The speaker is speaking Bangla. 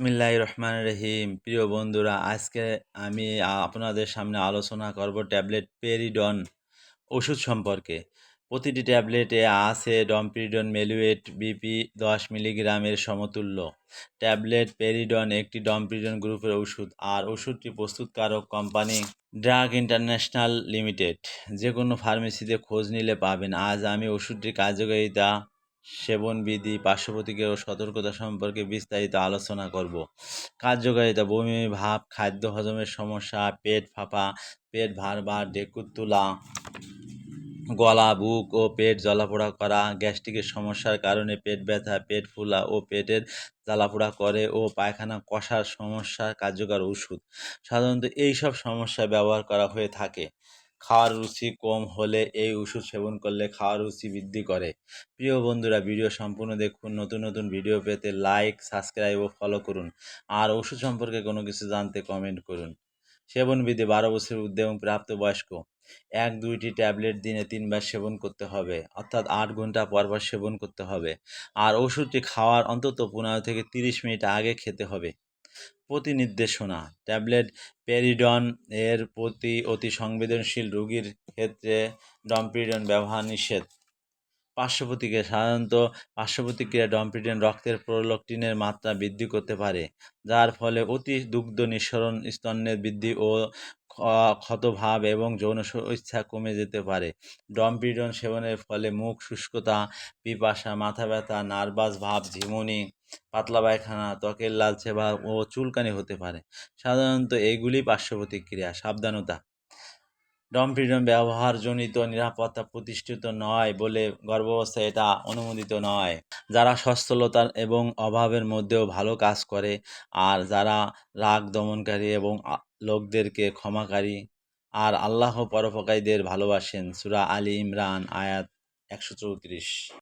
বিসমিল্লাহ রহমান রহিম। প্রিয় বন্ধুরা, আজকে আমি আপনাদের সামনে আলোচনা করব ট্যাবলেট পেরিডন ওষুধ সম্পর্কে। প্রতিটি ট্যাবলেটে আছে ডমপিরিডন, মেলুয়েট, বিপি, দশ মিলিগ্রামের সমতুল্য। ট্যাবলেট পেরিডন একটি ডমপিরিডন গ্রুপের ওষুধ, আর ওষুধটি প্রস্তুতকারক কোম্পানি ড্রাগ ইন্টারন্যাশনাল লিমিটেড। যে কোনো ফার্মেসিতে খোঁজ নিলে পাবেন। আজ আমি ওষুধটির কার্যকারিতা সেবনবিধি, পার্শ্বপ্রতিক্রিয়া ও সতর্কতা সম্পর্কে বিস্তারিত আলোচনা করব। কার্যকারিতা, বমি ভাব খাদ্য হজমের সমস্যা, পেট ফাঁপা, পেট ভারবার ডেকুর তোলা, গলা, বুক ও পেট জ্বালাপোড়া করা, গ্যাস্ট্রিকের সমস্যার কারণে পেট ব্যথা, পেট ফুলা ও পেটের জ্বালাপোড়া করে ও পায়খানা কষার সমস্যা কার্যকর ওষুধ সাধারণত এই সব সমস্যা ব্যবহার করা হয়ে থাকে। খাওয়ার রুচি কম হলে এই ওষুধ সেবন করলে খাওয়ার রুচি বৃদ্ধি করে। প্রিয় বন্ধুরা, ভিডিও সম্পূর্ণ দেখুন। নতুন নতুন ভিডিও পেতে লাইক সাবস্ক্রাইব ও ফলো করুন। আর ওষুধ সম্পর্কে কোনো কিছু জানতে কমেন্ট করুন। সেবনবিধি বারো বছর ঊর্ধ্বে এবং প্রাপ্তবয়স্ক। এক, দুইটি ট্যাবলেট দিনে তিনবার সেবন করতে হবে। অর্থাৎ আট ঘণ্টা পরপর সেবন করতে হবে। আর ওষুধটি খাওয়ার অন্তত পনেরো থেকে তিরিশ মিনিট আগে খেতে হবে। প্রতি নির্দেশনা ট্যাবলেট পেরিডন এর প্রতি অতি সংবেদনশীল রোগীর ক্ষেত্রে ডমপিরিডন ব্যবহার নিষেধ। পার্শ্বপ্রতিক্রিয়া সাধারণত পার্শ্বপ্রতিক্রিয়া ডমপিডিন রক্তের প্রোলকটিনের মাত্রা বৃদ্ধি করতে পারে, যার ফলে অতি দুগ্ধ নিঃসরণ স্তনের বৃদ্ধি ও ক্ষতভাব এবং যৌন ইচ্ছা কমে যেতে পারে। ডমপিডন সেবনের ফলে মুখ শুষ্কতা, পিপাসা, মাথা ব্যথা, নার্ভাস ভাব, ঝিমুনি পাতলা পায়খানা, ত্বকের লালচে ভাব ও চুলকানি হতে পারে। সাধারণত এইগুলি পার্শ্ব প্রতিক্রিয়া সাবধানতা ডমফ্রিডম ব্যবহারজনিত নিরাপত্তা প্রতিষ্ঠিত নয় বলে গর্ভাবস্থায় এটা অনুমোদিত নয়। যারা সচ্ছলতার এবং অভাবের মধ্যেও ভালো কাজ করে আর যারা রাগ দমনকারী এবং লোকদেরকে ক্ষমাকারী আর আল্লাহ পরোপকারীদের ভালোবাসেন। সুরা আলী ইমরান, আয়াত একশো চৌত্রিশ।